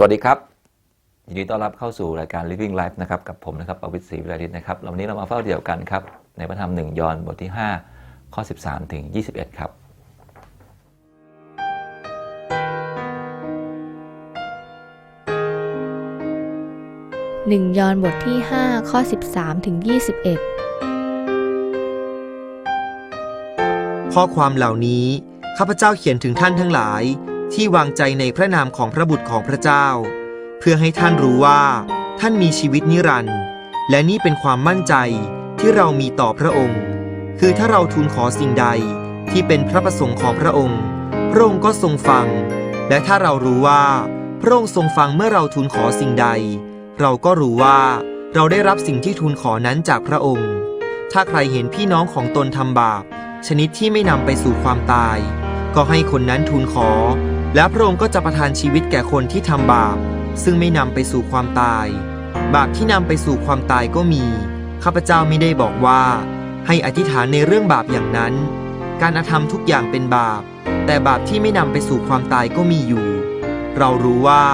สวัสดีครับยินดีต้อนรับเข้าสู่รายการ Living Life นะครับกับผมนะครับประวิตรศรีวิไลดิษนะครับวันนี้เรามาเฝ้าเดี่ยวกันครับในพระธรรมหนึ่งยอห์นบทที่ 5 ข้อ 13 ถึง 21 ครับ1ยอห์นบทที่ 5 ข้อ 13 ถึง 21 ข้อความเหล่านี้ข้าพเจ้าเขียนถึงท่านทั้งหลาย ที่วางใจในพระนามของพระบุตรของพระเจ้า เพื่อให้ท่านรู้ว่า ท่านมีชีวิตนิรันดร์และนี่เป็นความมั่นใจที่เรามีต่อพระองค์ คือถ้าเราทูลขอสิ่งใดที่เป็นพระประสงค์ของพระองค์ พระองค์ก็ทรงฟัง และถ้าเรารู้ว่า พระองค์ทรงฟังเมื่อเราทูลขอสิ่งใด เราก็รู้ว่าเราได้รับสิ่งที่ทูลขอนั้นจากพระองค์ ถ้าใครเห็นพี่น้องของตนทำบาป ชนิดที่ไม่นำไปสู่ความตาย ก็ให้คนนั้นทูลขอ และพระองค์ก็จะประทานชีวิตแก่คนที่ทำบาป ซึ่งไม่นำไปสู่ความตาย บาปที่นำไปสู่ความตายก็มี ข้าพเจ้าไม่ได้บอกว่า ให้อธิษฐานในเรื่องบาปอย่างนั้น การอาธรรมทุกอย่างเป็นบาป แต่บาปที่ไม่นำไปสู่ความตายก็มีอยู่ เรารู้ว่า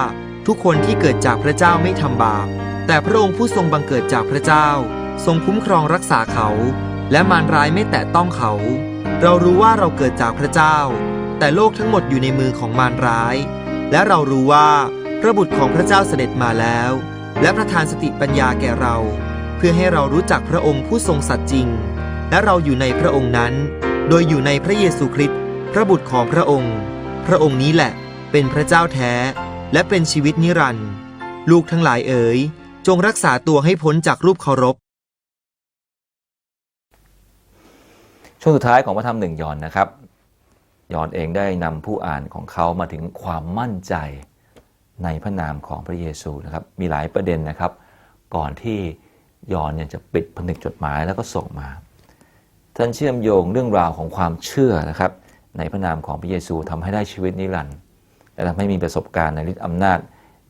ทุกคนที่เกิดจากพระเจ้าไม่ทำบาป แต่พระองค์ผู้ทรงบังเกิดจากพระเจ้า ทรงคุ้มครองรักษาเขา และมารร้ายไม่แตะต้องเขา เรารู้ว่าเราเกิดจากพระเจ้า แต่โลกทั้งหมดอยู่ในมือของมารร้าย และเรารู้ว่าพระบุตรของพระเจ้าเสด็จมาแล้ว และประทานสติปัญญาแก่เรา เพื่อให้เรารู้จักพระองค์ผู้ทรงสัตย์จริง และเราอยู่ในพระองค์นั้น โดยอยู่ในพระเยซูคริสต์พระบุตรของพระองค์ พระองค์นี้แหละ เป็นพระเจ้าแท้ และเป็นชีวิตนิรันดร์ลูกทั้งหลายเอ๋ยจงรักษาตัวให้พ้นจากรูปเคารพช่วงสุดท้ายของพระธรรมหนึ่งยอนนะครับ ยอนเองได้นำผู้อ่านของเขามาถึงความมั่นใจในพระนามของพระเยซูนะครับ มีหลายประเด็นนะครับ ก่อนที่ยอนเนี่ยจะปิดผนึกจดหมายแล้วก็ส่งมา ท่านเชื่อมโยงเรื่องราวของความเชื่อนะครับ ในพระนามของพระเยซูทำให้ได้ชีวิตนิรันดร์และทำให้มีประสบการณ์ในฤทธิอำนาจ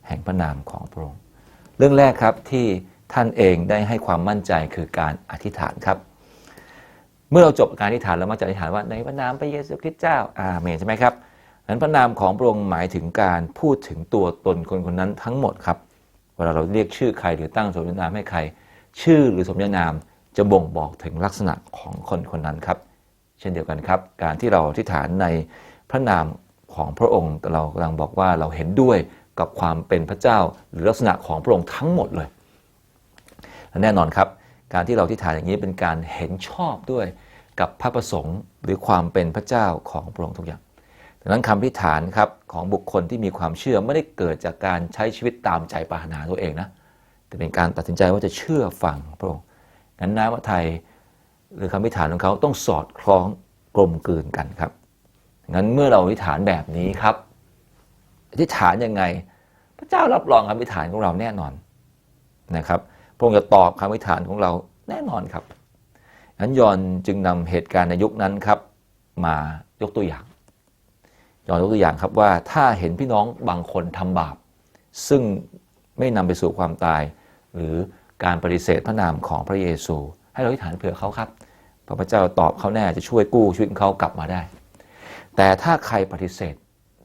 แห่งพระนามของพระองค์ เรื่องแรกครับที่ท่านเองได้ให้ความมั่นใจคือการอธิษฐานครับ เมื่อเราจบการอธิษฐานแล้วมักจะอธิษฐานว่าในพระนามพระเยซูคริสต์เจ้าอาเมนใช่ไหมครับนั้นพระนามของพระองค์หมายถึงการพูดถึงตัวตนคนคนนั้นทั้งหมดครับเวลาเราเรียกชื่อใครหรือตั้งสมญานามให้ใคร ชื่อหรือสมญานามจะบ่งบอกถึงลักษณะของคนคนนั้นครับ เช่นเดียวกันครับ การที่เราอธิษฐานในพระนามของพระองค์เรากำลังบอกว่าเราเห็นด้วยกับความเป็นพระเจ้าหรือลักษณะของพระองค์ทั้งหมดเลยและแน่นอนครับ การที่เราที่ฐานอย่างนี้เป็นการเห็นชอบด้วยกับพระประสงค์หรือความเป็นพระเจ้าของพระองค์ทุกอย่างดังนั้นคำพิฐานครับของบุคคลที่มีความเชื่อไม่ได้เกิดจากการใช้ชีวิตตามใจปรารถนาตัวเองนะแต่เป็นการตัดสินใจว่าจะเชื่อฟังพระองค์งั้นน้ำพระไทยหรือคำพิฐานของเขาต้องสอดคล้องกลมกลืนกันครับงั้นเมื่อเราอธิษฐานแบบนี้ครับอธิษฐานยังไง พระเจ้ารับรองคำอธิษฐานของเราแน่นอนนะครับ พระองค์จะตอบคำอธิษฐานของเราแน่นอนครับนั้นยอนจึงนำเหตุการณ์ในยุคนั้นครับ มายกตัวอย่าง ยอนยกตัวอย่างครับว่าถ้าเห็นพี่น้องบางคนทำบาป ซึ่งไม่นำไปสู่ความตาย หรือการปฏิเสธพระนามของพระเยซู ให้เราอธิษฐานเผื่อเขาครับ พระพเจ้าตอบเขาแน่จะช่วยกู้ชีวิตเขากลับมาได้ แต่ถ้าใครปฏิเสธ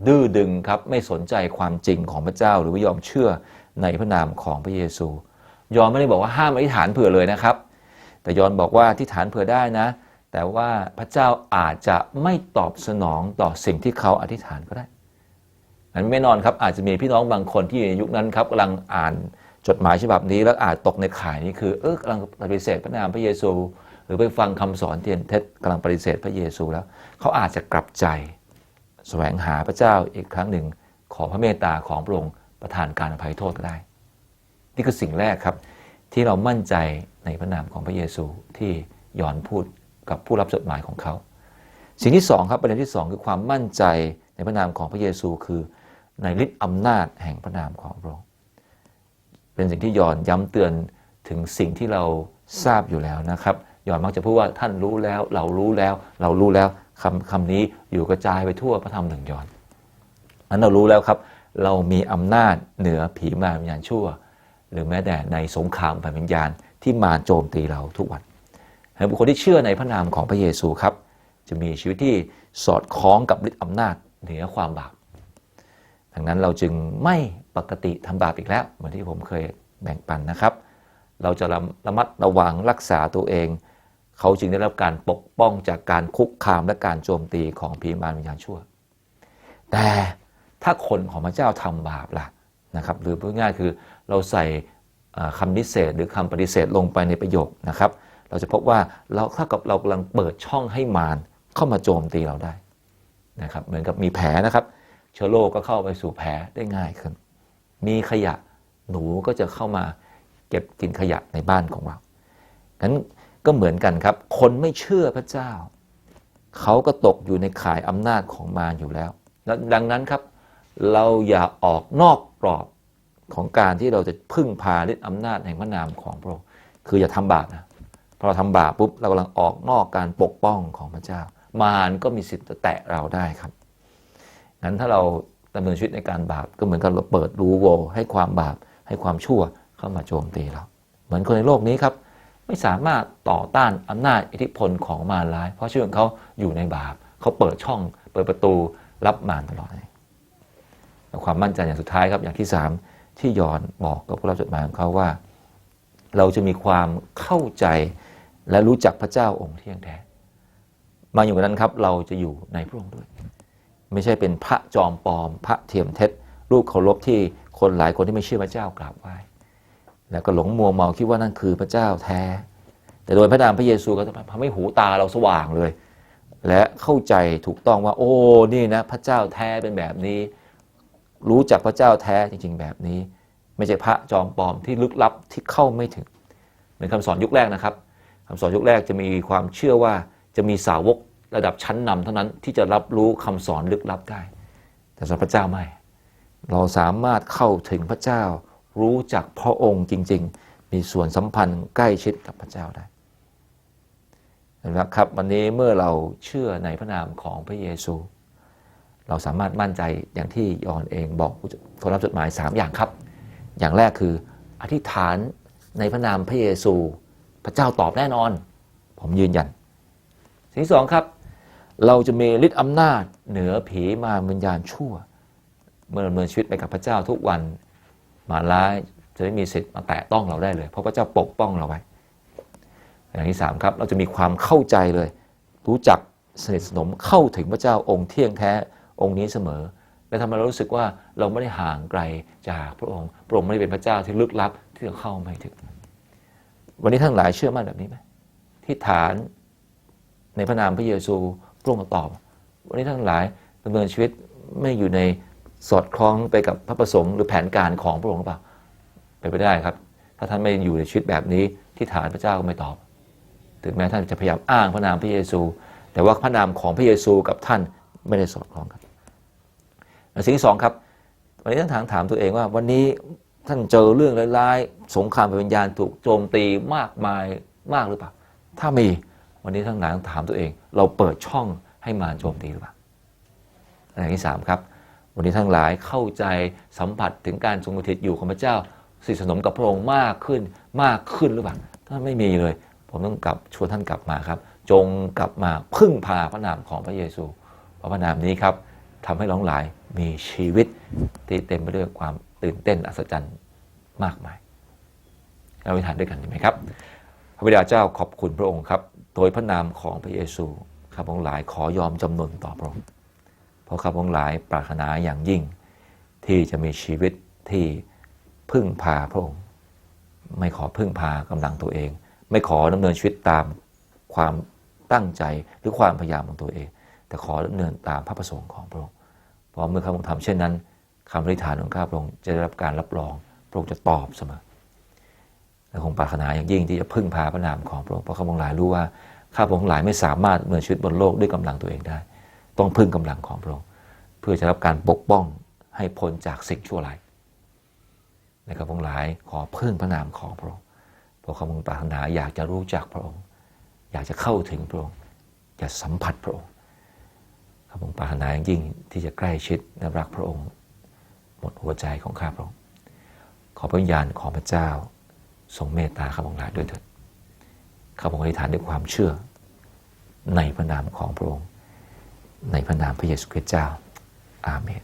ดื้อดึงครับไม่สนใจความจริงของพระเจ้าหรือว่ยอมเชื่อในพระนามของพระเยซู ยอนไม่ได้บอกว่าห้ามอธิษฐานเผื่อเลยนะครับ แต่ยอนบอกว่าอธิษฐานเผื่อได้นะ แต่ว่าพระเจ้าอาจจะไม่ตอบสนองต่อสิ่งที่เขาอธิษฐานก็ได้นั้นไม่นอนครับอาจจะมีพี่น้องบางคนที่ในยุคนั้นครับกำลังอ่านจดหมายฉบับนี้แล้วอาจตกในข่ายนี้คือเออกำลังปฏิเสธพระนามพระเยซู หรือไปฟังคำสอนเทียนเท็จกำลังปฏิเสธพระเยซูแล้ว เขาอาจจะกลับใจแสวงหาพระเจ้าอีกครั้งหนึ่ง ขอพระเมตตาของพระองค์ประทานการอภัยโทษก็ได้ นี่คือสิ่งแรกครับ ที่เรามั่นใจในพระนามของพระเยซูที่ยอนพูดกับผู้รับจดหมายของเขา สิ่งที่สองครับประเด็นที่สองคือความมั่นใจในพระนามของพระเยซู คือในฤทธิ์อำนาจแห่งพระนามของพระองค์เป็นสิ่งที่ยอนย้ำเตือนถึงสิ่งที่เราทราบอยู่แล้วนะครับยอนมักจะพูดว่าท่านรู้แล้ว เรารู้แล้ว เรารู้แล้วคำคำนี้อยู่กระจายไปทั่วพระธรรมหนึ่งยอนนั้นเรารู้แล้วครับ เรามีอำนาจเหนือผีมารวิญญาณชั่ว หรือแม้แต่ในสงครามฝ่ายวิญญาณที่มาโจมตีเราทุกวันให้บุคคลที่เชื่อในพระนามของพระเยซูครับ จะมีชีวิตที่สอดคล้องกับฤทธิอำนาจเหนือความบาปดังนั้นเราจึงไม่ปกติทำบาปอีกแล้ว เหมือนที่ผมเคยแบ่งปันนะครับ เราจะระระมัดระวังรักษาตัวเอง เขาจึงได้รับการปกป้องจากการคุกคามและการโจมตีของผีมารวิญญาณชั่ว แต่ถ้าคนของพระเจ้าทำบาปล่ะ นะครับหรือพูดง่ายคือเราใส่คำนิเศษหรือคำปฏิเสธลงไปในประโยคนะครับเราจะพบว่าเราเท่ากับเรากำลังเปิดช่องให้มารเข้ามาโจมตีเราได้นะครับเหมือนกับมีแผลนะครับ เชื้อโรคก็เข้าไปสู่แผลได้ง่ายขึ้น มีขยะหนูก็จะเข้ามาเก็บกินขยะในบ้านของเรางั้นก็เหมือนกันครับ คนไม่เชื่อพระเจ้า เขาก็ตกอยู่ในข่ายอำนาจของมารอยู่แล้ว ดังนั้นครับ เราอย่าออกนอก กรอบของการที่เราจะพึ่งพาฤทธิอำนาจแห่งพระนามของพระองค์คืออย่าทำบาปนะพอเราทำบาปปุ๊บเรากำลังออกนอกการปกป้องของพระเจ้า มารก็มีสิทธิ์จะแตะเราได้ครับงั้นถ้าเราดำเนินชีวิตในการบาปก็เหมือนกับเราเปิดรูโวให้ความบาปให้ความชั่วเข้ามาโจมตีเรา เหมือนคนในโลกนี้ครับ ไม่สามารถต่อต้านอำนาจอิทธิพลของมารร้าย เพราะชีวิตของเขาอยู่ในบาปเขาเปิดช่อง เปิดประตูรับมารตลอดเลย ความมั่นใจอย่างสุดท้ายครับอย่างที่สามที่ยอนบอกกับผู้รับจดหมายของเขาว่า เราจะมีความเข้าใจและรู้จักพระเจ้าองค์เที่ยงแท้มาอยู่กันนั้นครับเราจะอยู่ในพระองค์ด้วย ไม่ใช่เป็นพระจอมปลอม พระเทียมเท็จ รูปเคารพที่คนหลายคนที่ไม่เชื่อพระเจ้ากราบไหว้แล้วก็หลงมัวเมาคิดว่านั่นคือพระเจ้าแท้ แต่โดยพระนามพระเยซูก็จะทำให้หูตาเราสว่างเลย และเข้าใจถูกต้องว่า โอ้นี่นะ พระเจ้าแท้เป็นแบบนี้ รู้จักพระเจ้าแท้จริง ๆ แบบนี้ ไม่ใช่พระจอมปลอมที่ลึกลับที่เข้าไม่ถึงเหมือนคำสอนยุคแรกนะครับคำสอนยุคแรกจะมีความเชื่อว่าจะมีสาวกระดับชั้นนำเท่านั้นที่จะรับรู้คำสอนลึกลับได้ แต่สำหรับพระเจ้าไม่ เราสามารถเข้าถึงพระเจ้า รู้จักพระองค์จริง ๆ มีส่วนสัมพันธ์ใกล้ชิดกับพระเจ้าได้นะครับวันนี้เมื่อเราเชื่อในพระนามของพระเยซู เราสามารถมั่นใจอย่างที่ยอนเองบอกคนรับจดหมาย 3 อย่างครับ อย่างแรกคืออธิษฐานในพระนามพระเยซู พระเจ้าตอบแน่นอน ผมยืนยัน สิ่งที่สองครับ เราจะมีฤทธิ์อำนาจเหนือผีมาวิญญาณชั่ว เมื่อดำเนินชีวิตไปกับพระเจ้าทุกวันมารร้ายจะไม่มีสิทธิ์มาแตะต้องเราได้เลย เพราะพระเจ้าปกป้องเราไว้ อย่างที่สามครับเราจะมีความเข้าใจเลย รู้จักสนิทสนมเข้าถึงพระเจ้าองค์เที่ยงแท้ องค์นี้เสมอ และทำให้เรารู้สึกว่าเราไม่ได้ห่างไกลจากพระองค์ พระองค์ไม่ได้เป็นพระเจ้าที่ลึกลับที่เราเข้าไม่ถึง วันนี้ทั้งหลายเชื่อมั่นแบบนี้ไหมที่ฐานในพระนามพระเยซูพระองค์ตอบ วันนี้ทั้งหลายดำเนินชีวิตไม่อยู่ในสอดคล้องไปกับพระประสงค์หรือแผนการของพระองค์หรือเปล่าเป็นไปได้ครับ ถ้าท่านไม่อยู่ในชีวิตแบบนี้ที่ฐานพระเจ้าก็ไม่ตอบ ถึงแม้ท่านจะพยายามอ้างพระนามพระเยซู แต่ว่าพระนามของพระเยซูกับท่านไม่ได้สอดคล้องกัน สิ่งที่สองครับวันนี้ท่านถามถามตัวเองว่า วันนี้ท่านเจอเรื่องร้ายๆสงครามวิญญาณถูกโจมตีมากมายมากหรือเปล่า ถ้ามีวันนี้ท่านหลายต้องถามตัวเอง เราเปิดช่องให้มารโจมตีหรือเปล่าอย่างที่สามครับ วันนี้ทั้งหลายเข้าใจสัมผัสถึงการทรงสถิตอยู่ของพระเจ้าสิสนมกับพระองค์มากขึ้นมากขึ้นหรือเปล่าถ้าไม่มีเลย ผมต้องกลับชวนท่านกลับมาครับ จงกลับมาพึ่งพาพระนามของพระเยซูพระนามนี้ครับ ทำให้เราทั้งหลายมีชีวิตที่เต็มไปด้วยความตื่นเต้นอัศจรรย์มากมายเราไปทานด้วยกันดีไหมครับ พระบิดาเจ้าขอบคุณพระองค์ครับ โดยพระนามของพระเยซูข้าพองหลายขอยอมจำนนต่อพระองค์เพราะข้าพองหลายปรารถนาอย่างยิ่ง ที่จะมีชีวิตที่พึ่งพาพระองค์ ไม่ขอพึ่งพากำลังตัวเอง ไม่ขอดำเนินชีวิตตามความตั้งใจหรือความพยายามของตัวเอง แต่ขอดำเนินตามพระประสงค์ของพระองค์เพราะเมื่อข้าพงทำเช่นนั้นคำอธิษฐานของข้าพระองค์จะได้รับการรับรอง พระองค์จะตอบเสมอและคงปรารถนาอย่างยิ่งที่จะพึ่งพาพระนามของพระองค์เพราะข้าพงหลายรู้ว่าข้าพงค์หลายไม่สามารถดำเนินชีวิตบนโลกด้วยกำลังตัวเองได้ ต้องพึ่งกำลังของพระองค์เพื่อจะรับการปกป้องให้พ้นจากสิ่งชั่วร้ายและข้าพงค์หลายขอพึ่งพระนามของพระองค์เพราะข้าพงค์ปรารถนาอยากจะรู้จักพระองค์ อยากจะเข้าถึงพระองค์อยากสัมผัสพระองค์ ข้าพงปรารถนาอย่างยิ่งที่จะใกล้ชิดและรักพระองค์ หมดหัวใจของข้าพระองค์ ขอพระวิญญาณของพระเจ้าทรงเมตตาข้าพงหลายด้วยเถิดข้าพงอธิษฐานด้วยความเชื่อ ในพระนามของพระองค์ ในพระนามพระเยซูคริสต์เจ้า อาเมน